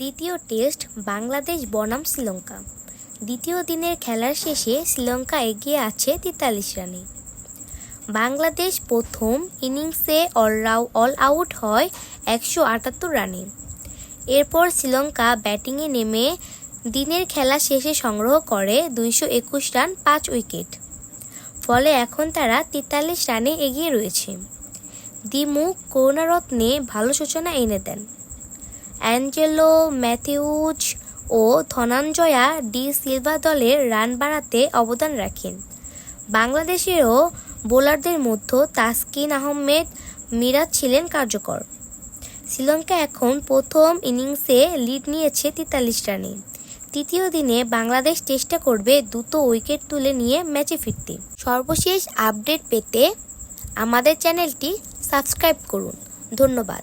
দ্বিতীয় টেস্ট বাংলাদেশ বনাম শ্রীলঙ্কা। দ্বিতীয় দিনের খেলার শেষে শ্রীলঙ্কা এগিয়ে আছে তেতাল্লিশ রানে। বাংলাদেশ প্রথম ইনিংসে অলরাউ অল আউট হয় একশো আটাত্তর রানে। এরপর শ্রীলঙ্কা ব্যাটিংয়ে নেমে দিনের খেলা শেষে সংগ্রহ করে দুইশো একুশ রান, পাঁচ উইকেট। ফলে এখন তারা তেতাল্লিশ রানে এগিয়ে রয়েছে। দিমুখ করুণারত্নে ভালো সূচনা এনে দেন। অ্যাঞ্জেলো, ম্যাথিউজ ও ধনঞ্জয়া ডি সিলভা দলের রান বাড়াতে অবদান রাখেন। বাংলাদেশেরও বোলারদের মধ্যে তাসকিন আহমেদ, মিরাজ ছিলেন কার্যকর। শ্রীলঙ্কা এখন প্রথম ইনিংসে লিড নিয়েছে তেতাল্লিশ রানে। তৃতীয় দিনে বাংলাদেশ চেষ্টা করবে দ্রুত উইকেট তুলে নিয়ে ম্যাচে ফিরতে। সর্বশেষ আপডেট পেতে আমাদের চ্যানেলটি সাবস্ক্রাইব করুন। ধন্যবাদ।